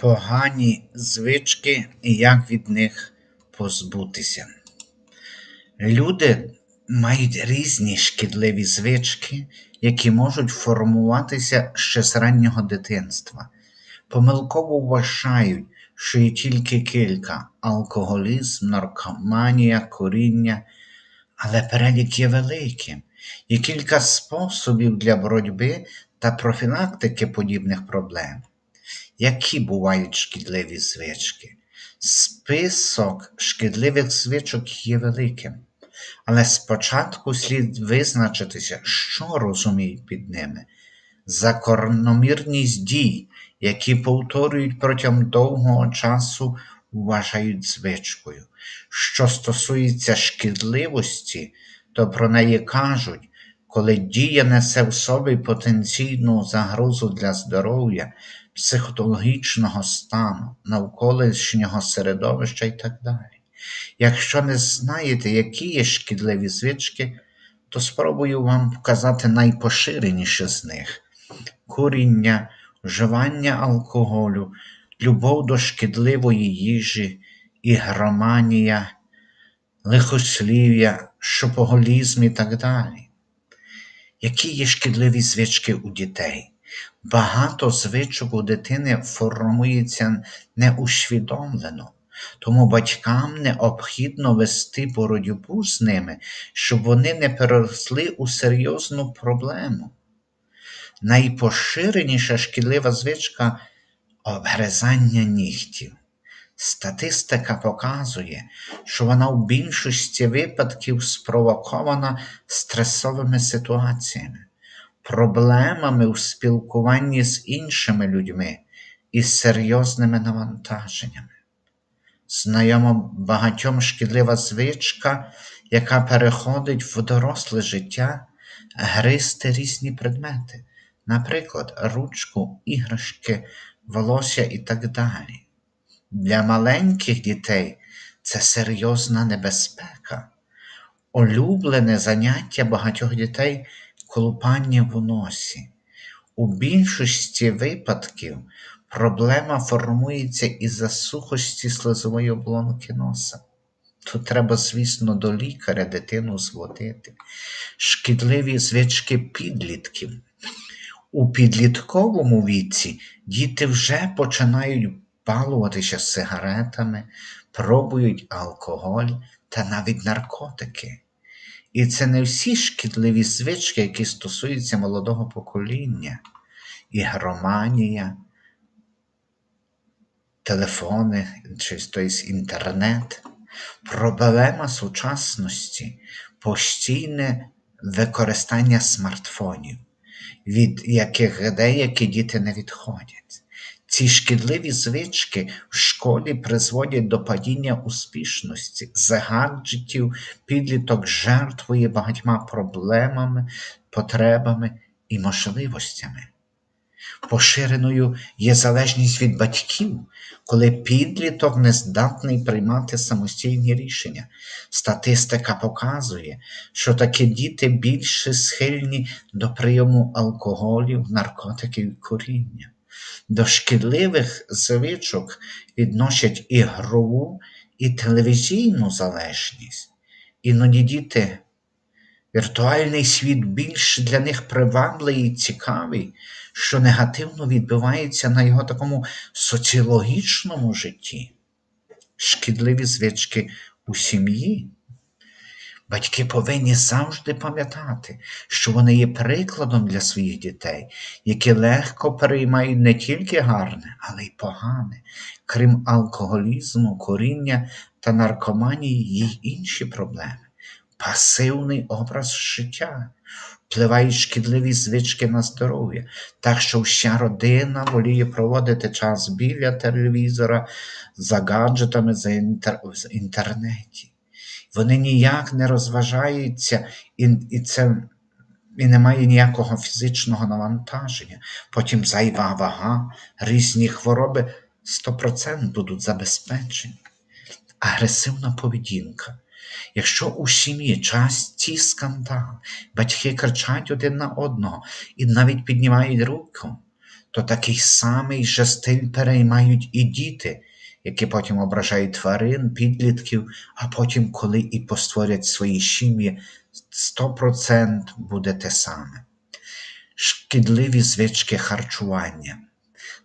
Погані звички і як від них позбутися. Люди мають різні шкідливі звички, які можуть формуватися ще з раннього дитинства. Помилково вважають, що є тільки кілька алкоголізм, наркоманія, куріння, але перелік є великим. Є кілька способів для боротьби та профілактики подібних проблем. Які бувають шкідливі звички? Список шкідливих звичок є великим, але спочатку слід визначитися, що розуміють під ними. Закономірність дій, які повторюють протягом довгого часу, вважають звичкою. Що стосується шкідливості, то про неї кажуть, коли дія несе в собі потенційну загрозу для здоров'я, психологічного стану, навколишнього середовища і так далі. Якщо не знаєте, які є шкідливі звички, то спробую вам показати найпоширеніші з них: куріння, вживання алкоголю, любов до шкідливої їжі, ігроманія, лихослів'я, шопоголізм і так далі. Які є шкідливі звички у дітей? Багато звичок у дитини формується неусвідомлено, тому батькам необхідно вести боротьбу з ними, щоб вони не переросли у серйозну проблему. Найпоширеніша шкідлива звичка обгризання нігтів. Статистика показує, що вона в більшості випадків спровокована стресовими ситуаціями, проблемами у спілкуванні з іншими людьми і серйозними навантаженнями. Знайома багатьом шкідлива звичка, яка переходить в доросле життя, гризти різні предмети, наприклад, ручку, іграшки, волосся і так далі. Для маленьких дітей це серйозна небезпека. Улюблене заняття багатьох дітей колупання в носі. У більшості випадків проблема формується із-за сухості слизової оболонки носа. Тут треба, звісно, до лікаря дитину зводити. Шкідливі звички підлітків. У підлітковому віці діти вже починають балуватися сигаретами, пробують алкоголь та навіть наркотики. І це не всі шкідливі звички, які стосуються молодого покоління, ігроманія, телефони, чи тобто інтернет. Проблема сучасності постійне використання смартфонів, від яких деякі діти не відходять. Ці шкідливі звички в школі призводять до падіння успішності, з гаджетів підліток жертвує багатьма проблемами, потребами і можливостями. Поширеною є залежність від батьків, коли підліток не здатний приймати самостійні рішення. Статистика показує, що такі діти більше схильні до прийому алкоголів, наркотиків і куріння. До шкідливих звичок відносять ігрову і телевізійну залежність. Іноді діти, віртуальний світ більш для них привабливий і цікавий, що негативно відбивається на його такому соціологічному житті. Шкідливі звички у сім'ї. Батьки повинні завжди пам'ятати, що вони є прикладом для своїх дітей, які легко переймають не тільки гарне, але й погане, крім алкоголізму, коріння та наркоманії є й інші проблеми. Пасивний образ життя, впливають шкідливі звички на здоров'я, так що вся родина воліє проводити час біля телевізора, за гаджетами за інтер... в інтернеті. Вони ніяк не розважаються, і і це і немає ніякого фізичного навантаження. Потім зайва вага, різні хвороби 100% будуть забезпечені. Агресивна поведінка. Якщо у сім'ї часті скандали, батьки кричать один на одного і навіть піднімають руку, то такий самий же стиль переймають і діти, які потім ображають тварин, підлітків, а потім, коли і постворять свої сім'ї, 100% буде те саме. Шкідливі звички харчування.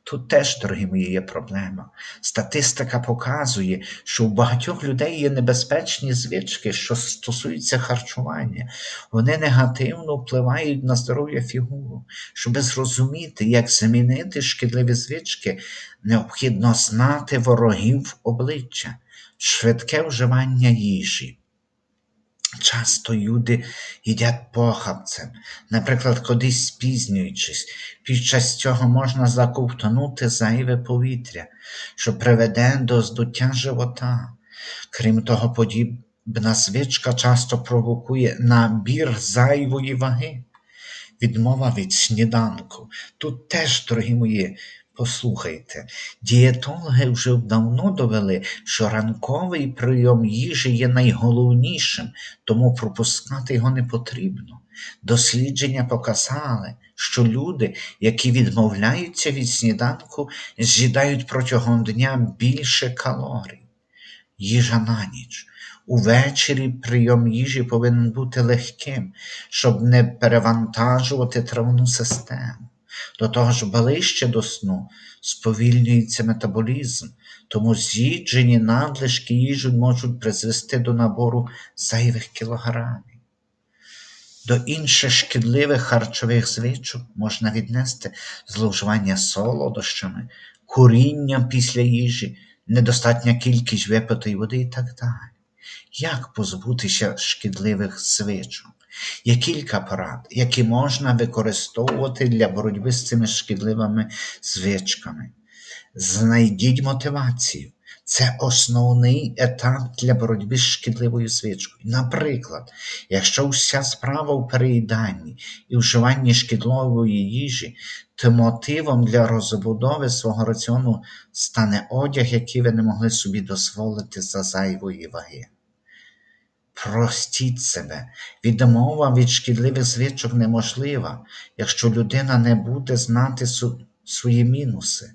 Тут теж, дорогі мої, є проблема. Статистика показує, що у багатьох людей є небезпечні звички, що стосуються харчування. Вони негативно впливають на здоров'я фігуру. Щоб зрозуміти, як замінити шкідливі звички, необхідно знати ворогів обличчя, швидке вживання їжі. Часто люди їдять похабцем, наприклад, кудись спізнюючись. Під час цього можна заковтнути зайве повітря, що приведе до здуття живота. Крім того, подібна звичка часто провокує набір зайвої ваги. Відмова від сніданку. Тут теж, дорогі мої, послухайте, дієтологи вже давно довели, що ранковий прийом їжі є найголовнішим, тому пропускати його не потрібно. Дослідження показали, що люди, які відмовляються від сніданку, з'їдають протягом дня більше калорій. Їжа на ніч. Увечері прийом їжі повинен бути легким, щоб не перевантажувати травну систему. До того ж, ближче до сну сповільнюється метаболізм, тому з'їджені надлишки їжі можуть призвести до набору зайвих кілограмів. До інших шкідливих харчових звичок можна віднести зловживання солодощами, куріння після їжі, недостатня кількість випитої води і так далі. Як позбутися шкідливих звичок? Є кілька порад, які можна використовувати для боротьби з цими шкідливими звичками. Знайдіть мотивацію. Це основний етап для боротьби з шкідливою звичкою. Наприклад, якщо вся справа в переїданні і вживанні шкідливої їжі, то мотивом для розбудови свого раціону стане одяг, який ви не могли собі дозволити за зайвої ваги. Простіть себе, відмова від шкідливих звичок неможлива, якщо людина не буде знати свої мінуси.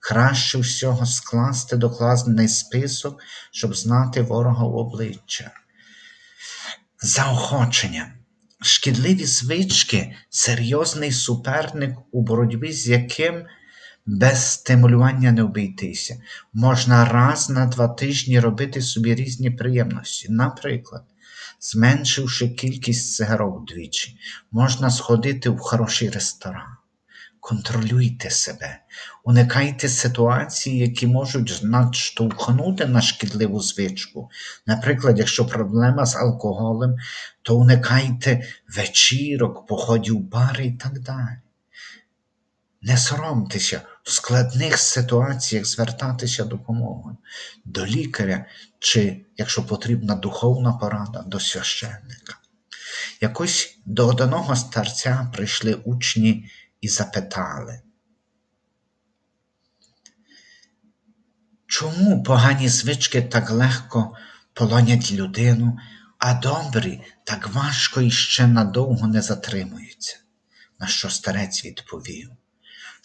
Краще всього скласти докладний список, щоб знати ворога в обличчя. Заохочення. Шкідливі звички серйозний суперник, у боротьбі з яким без стимулювання не обійтися. Можна раз на два тижні робити собі різні приємності. Наприклад, зменшивши кількість цигарок вдвічі, можна сходити в хороший ресторан. Контролюйте себе, уникайте ситуацій, які можуть надштовхнути на шкідливу звичку. Наприклад, якщо проблема з алкоголем, то уникайте вечірок, походів бари і так далі. Не соромтеся в складних ситуаціях звертатися допомогою до лікаря чи, якщо потрібна духовна порада, до священника. Якось до одного старця прийшли учні і запитали, чому погані звички так легко полонять людину, а добрі так важко і ще надовго не затримуються? На що старець відповів?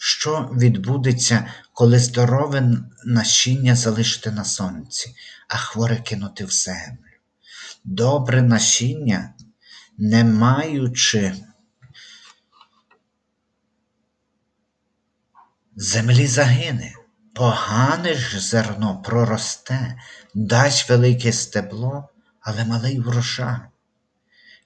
Що відбудеться, коли здорове насіння залишити на сонці, а хворе кинути в землю? Добре насіння, не маючи землі загине, погане ж зерно проросте, дасть велике стебло, але малий врожай,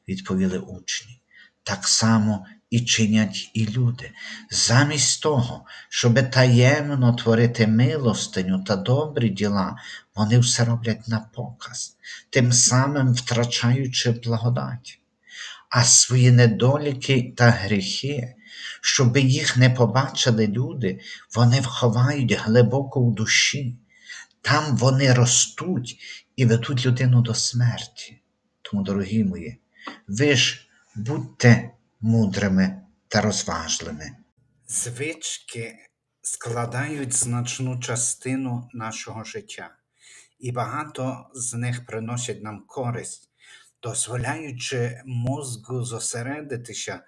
відповіли учні. Так само і чинять і люди. Замість того, щоби таємно творити милостиню та добрі діла, вони все роблять на показ, тим самим втрачаючи благодать. А свої недоліки та гріхи, щоби їх не побачили люди, вони вховають глибоко в душі. Там вони ростуть і ведуть людину до смерті. Тому, дорогі мої, ви ж будьте мудрими та розважливими. Звички складають значну частину нашого життя, і багато з них приносять нам користь, дозволяючи мозку зосередитися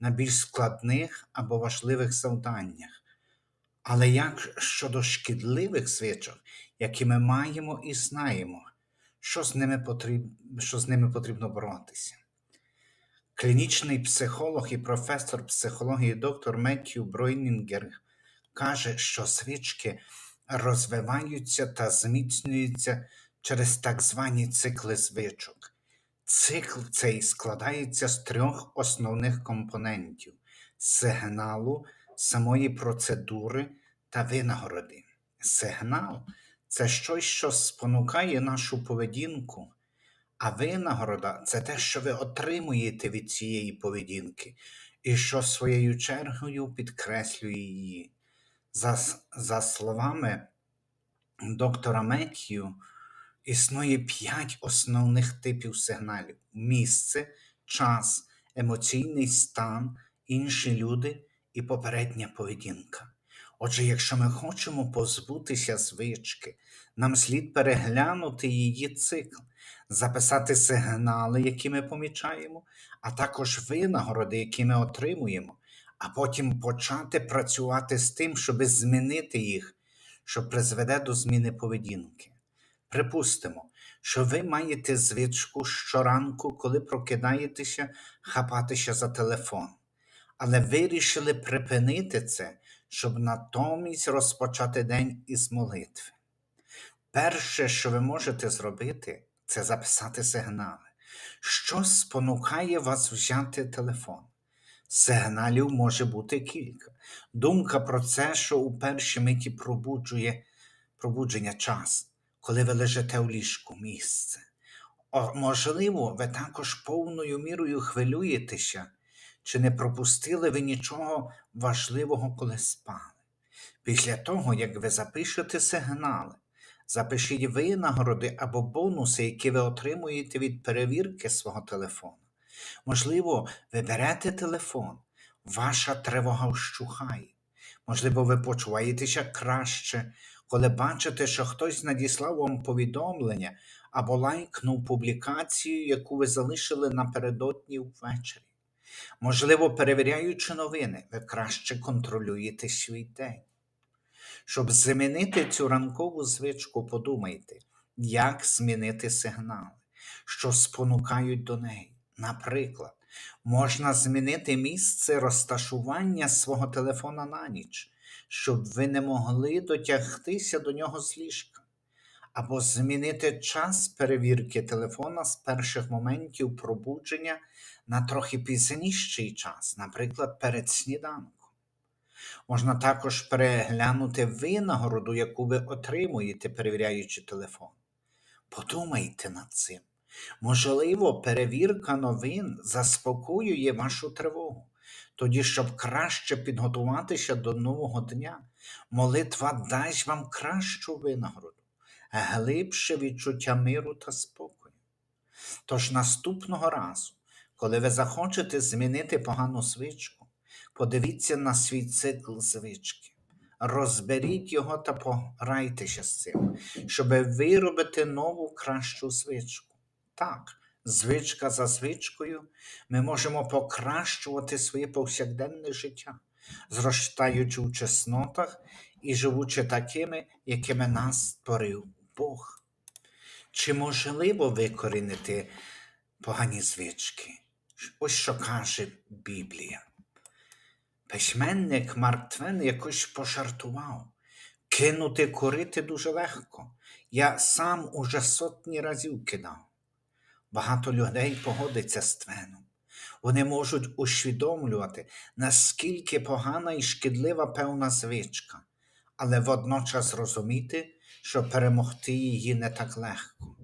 на більш складних або важливих завданнях. Але як щодо шкідливих звичок, які ми маємо і знаємо, що з ними, потріб... що з ними потрібно боротися? Клінічний психолог і професор психології доктор Меттью Бройнінгер каже, що звички розвиваються та зміцнюються через так звані цикли звичок. Цикл цей складається з трьох основних компонентів сигналу, самої процедури та винагороди. Сигнал це щось, що спонукає нашу поведінку, а винагорода це те, що ви отримуєте від цієї поведінки, і що своєю чергою підкреслює її. За, за словами доктора Меттью, існує п'ять основних типів сигналів: місце, час, емоційний стан, інші люди і попередня поведінка. Отже, якщо ми хочемо позбутися звички, нам слід переглянути її цикл, записати сигнали, які ми помічаємо, а також винагороди, які ми отримуємо, а потім почати працювати з тим, щоб змінити їх, що призведе до зміни поведінки. Припустимо, що ви маєте звичку щоранку, коли прокидаєтеся, хапатися за телефон, але вирішили припинити це, щоб натомість розпочати день із молитви. Перше, що ви можете зробити, це записати сигнали. Що спонукає вас взяти телефон? Сигналів може бути кілька. Думка про це, що у першій миті пробуджує пробудження час, коли ви лежите у ліжку місце. О, можливо, ви також повною мірою хвилюєтеся, чи не пропустили ви нічого важливого, коли спали. Після того, як ви запишете сигнали, запишіть винагороди або бонуси, які ви отримуєте від перевірки свого телефону. Можливо, ви берете телефон, ваша тривога вщухає. Можливо, ви почуваєтеся краще, коли бачите, що хтось надіслав вам повідомлення або лайкнув публікацію, яку ви залишили напередодні ввечері. Можливо, перевіряючи новини, ви краще контролюєте свій день. Щоб змінити цю ранкову звичку, подумайте, як змінити сигнали, що спонукають до неї. Наприклад, можна змінити місце розташування свого телефона на ніч, щоб ви не могли дотягтися до нього з ліжка, або змінити час перевірки телефона з перших моментів пробудження на трохи пізніший час, наприклад, перед сніданком. Можна також переглянути винагороду, яку ви отримуєте, перевіряючи телефон. Подумайте над цим. Можливо, перевірка новин заспокоює вашу тривогу. Тоді, щоб краще підготуватися до нового дня, молитва дасть вам кращу винагороду, глибше відчуття миру та спокою. Тож наступного разу, коли ви захочете змінити погану звичку, подивіться на свій цикл звички. Розберіть його та пограйтеся з цим, щоб виробити нову кращу звичку. Так, звичка за звичкою ми можемо покращувати своє повсякденне життя, зростаючи у чеснотах і живучи такими, якими нас створив Бог. Чи можливо викорінити погані звички? Ось що каже Біблія. Письменник Марк Твен якось пожартував. Кинути курити дуже легко. Я сам уже сотні разів кидав. Багато людей погодиться з Твеном. Вони можуть усвідомлювати, наскільки погана і шкідлива певна звичка, але водночас розуміти, що перемогти її не так легко.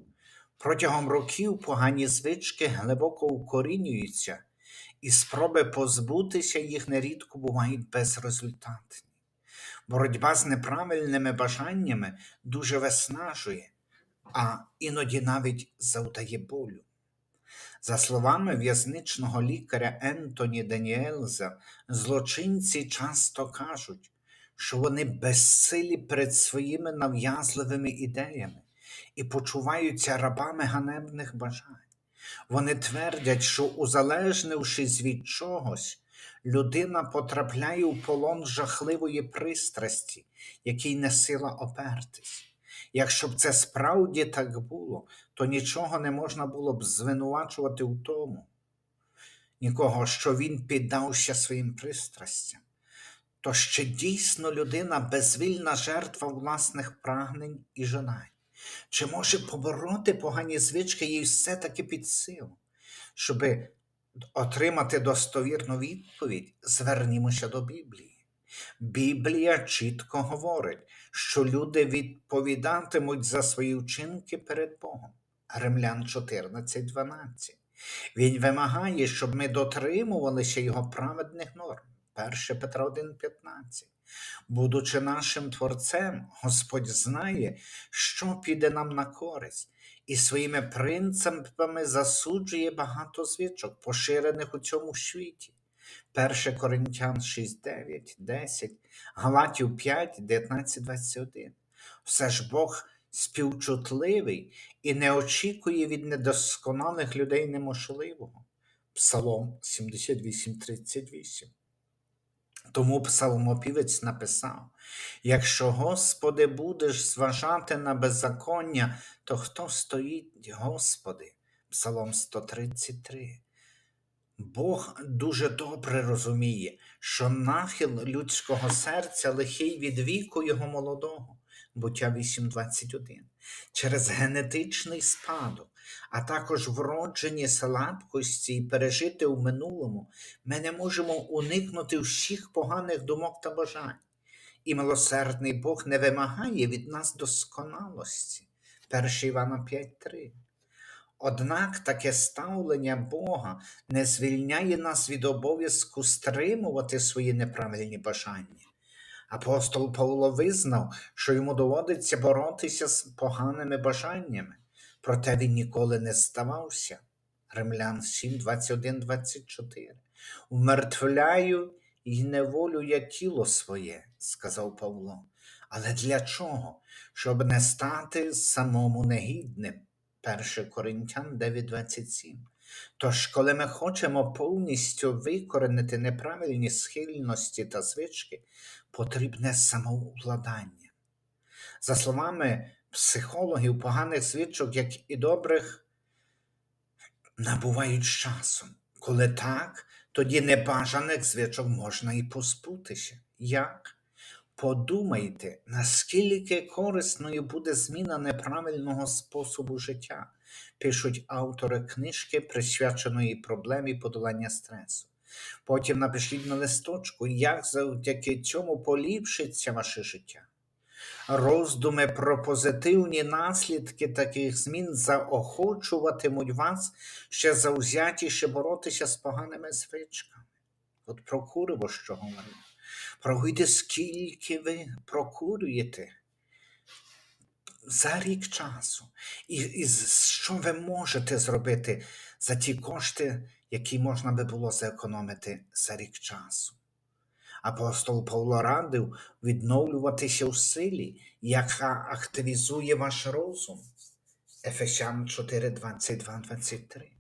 Протягом років погані звички глибоко укорінюються, і спроби позбутися їх нерідко бувають безрезультатні. Боротьба з неправильними бажаннями дуже виснажує, а іноді навіть завдає болю. За словами в'язничного лікаря Ентоні Даніелза, злочинці часто кажуть, що вони безсилі перед своїми нав'язливими ідеями і почуваються рабами ганебних бажань. Вони твердять, що, узалежнившись від чогось, людина потрапляє у полон жахливої пристрасті, якій не сила опертись. Якщо б це справді так було, то нічого не можна було б звинувачувати у тому, нікого, що він піддався своїм пристрастям. То ще дійсно людина безвільна жертва власних прагнень і жадань. Чи може побороти погані звички їй все-таки під силу? Щоби отримати достовірну відповідь, звернімося до Біблії. Біблія чітко говорить, що люди відповідатимуть за свої вчинки перед Богом. Римлян 14.12. Він вимагає, щоб ми дотримувалися його праведних норм. 1 Петра 1,15. Будучи нашим Творцем, Господь знає, що піде нам на користь, і своїми принципами засуджує багато звичок, поширених у цьому світі. 1 Коринтян 6, 9, 10, Галатів 5, 19, 21. Все ж Бог співчутливий і не очікує від недосконалих людей неможливого. Псалом 78, 38. Тому псалмопівець написав: якщо, Господи, будеш зважати на беззаконня, то хто стоїть, Господи? Псалом 133. Бог дуже добре розуміє, що нахил людського серця лихий від віку його молодого, буття 8.21, через генетичний спадок, а також вроджені слабкості і пережити у минулому, ми не можемо уникнути всіх поганих думок та бажань. І милосердний Бог не вимагає від нас досконалості. 1 Івана 5.3. Однак таке ставлення Бога не звільняє нас від обов'язку стримувати свої неправильні бажання. Апостол Павло визнав, що йому доводиться боротися з поганими бажаннями, проте він ніколи не здавався. Римлян 7, 21, 24. Умертвляю і неволю я тіло своє, сказав Павло. Але для чого? Щоб не стати самому негідним. 1 Коринтян 9.27. Тож, коли ми хочемо повністю викоренити неправильні схильності та звички, потрібне самовладання. За словами психологів, поганих звичок, як і добрих, набувають з часом. Коли так, тоді небажаних звичок можна і позбутися. Як? Подумайте, наскільки корисною буде зміна неправильного способу життя, пишуть автори книжки, присвяченої проблемі подолання стресу. Потім напишіть на листочку, як завдяки цьому поліпшиться ваше життя. Роздуми про позитивні наслідки таких змін заохочуватимуть вас ще завзятіше боротися з поганими звичками. От про куриво що говорив. Порахуйте, скільки ви прокурюєте за рік часу, і, і що ви можете зробити за ті кошти, які можна би було зекономити за рік часу. Апостол Павло радив відновлюватися у силі, яка активізує ваш розум. Ефесян 4, 22, 23.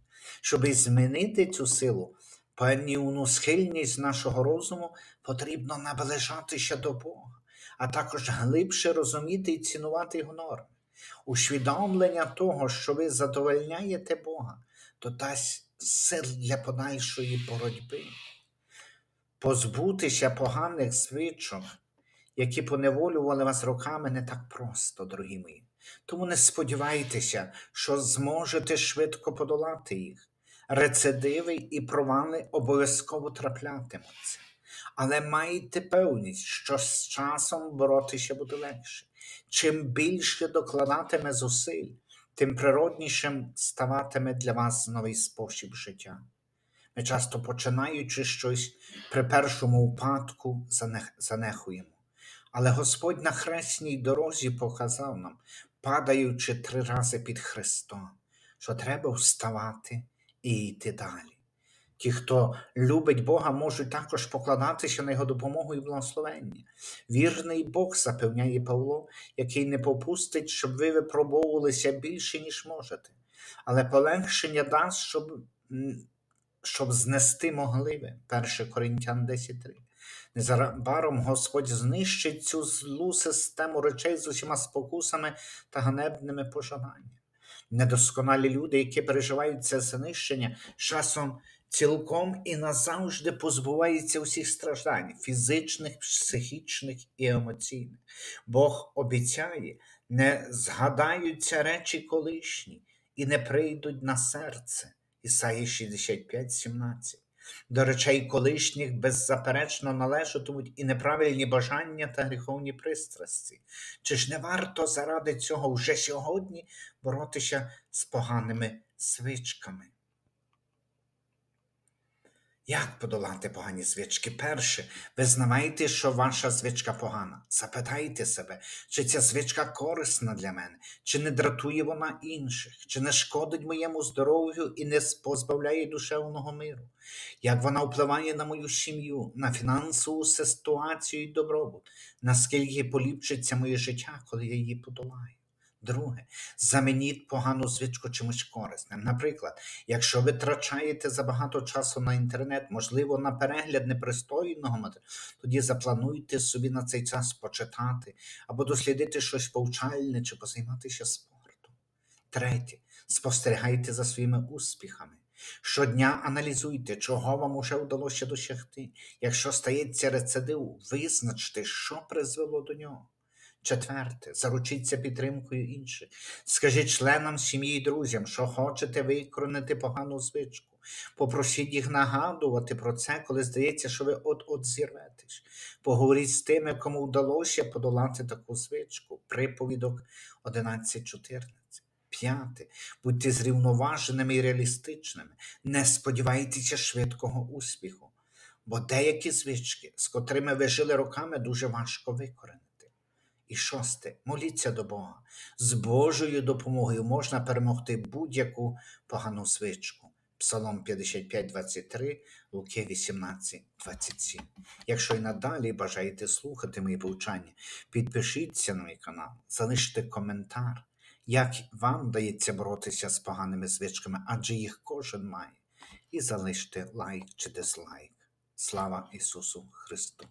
Щоб змінити цю силу, певну схильність нашого розуму потрібно наближатися до Бога, а також глибше розуміти і цінувати його норми. Усвідомлення того, що ви задовольняєте Бога, то дасть сил для подальшої боротьби. Позбутися поганих звичок, які поневолювали вас роками, не так просто, дорогі мої. Тому не сподівайтеся, що зможете швидко подолати їх. Рецидиви і провали обов'язково траплятимуться. Але майте певність, що з часом боротися буде легше. Чим більше докладатиме зусиль, тим природнішим ставатиме для вас новий спосіб життя. Ми часто починаючи щось при першому упадку занехуємо. Але Господь на хресній дорозі показав нам, падаючи три рази під Христом, що треба вставати і йти далі. Ті, хто любить Бога, можуть також покладатися на Його допомогу і благословення. Вірний Бог запевняє Павло, який не попустить, щоб ви випробовувалися більше, ніж можете, але полегшення дасть, щоб, щоб знести могливе. 1 Коринтян 10.3. Незабаром Господь знищить цю злу систему речей з усіма спокусами та ганебними пожаданнями. Недосконалі люди, які переживають це знищення, часом цілком і назавжди позбуваються усіх страждань фізичних, психічних і емоційних. Бог обіцяє, не згадаються речі колишні і не прийдуть на серце. Ісаї 65, 17. До речей колишніх беззаперечно належатимуть і неправильні бажання та гріховні пристрасті. Чи ж не варто заради цього вже сьогодні боротися з поганими звичками? Як подолати погані звички? Перше, визнавайте, що ваша звичка погана. Запитайте себе, чи ця звичка корисна для мене, чи не дратує вона інших, чи не шкодить моєму здоров'ю і не позбавляє душевного миру, як вона впливає на мою сім'ю, на фінансову ситуацію і добробут, наскільки поліпшиться моє життя, коли я її подолаю. Друге, замініть погану звичку чимось корисним. Наприклад, якщо ви втрачаєте забагато часу на інтернет, можливо, на перегляд непристойного матеріалу, тоді заплануйте собі на цей час почитати або дослідити щось повчальне чи позайматися спортом. Третє, спостерігайте за своїми успіхами. Щодня аналізуйте, чого вам уже вдалося досягти. Якщо стається рецидив, визначте, що призвело до нього. Четверте, заручіться підтримкою інших. Скажіть членам сім'ї і друзям, що хочете викоренити погану звичку. Попросіть їх нагадувати про це, коли здається, що ви от-от зірветесь. Поговоріть з тими, кому вдалося подолати таку звичку. Приповідок 11.14. П'яте. Будьте зрівноваженими і реалістичними. Не сподівайтеся швидкого успіху, бо деякі звички, з котрими ви жили роками, дуже важко викоренити. І шосте, моліться до Бога. З Божою допомогою можна перемогти будь-яку погану звичку. Псалом 55, 23, Луки 18, 27. Якщо і надалі бажаєте слухати мої повчання, підпишіться на мій канал, залиште коментар, як вам дається боротися з поганими звичками, адже їх кожен має. І залиште лайк чи дизлайк. Слава Ісусу Христу!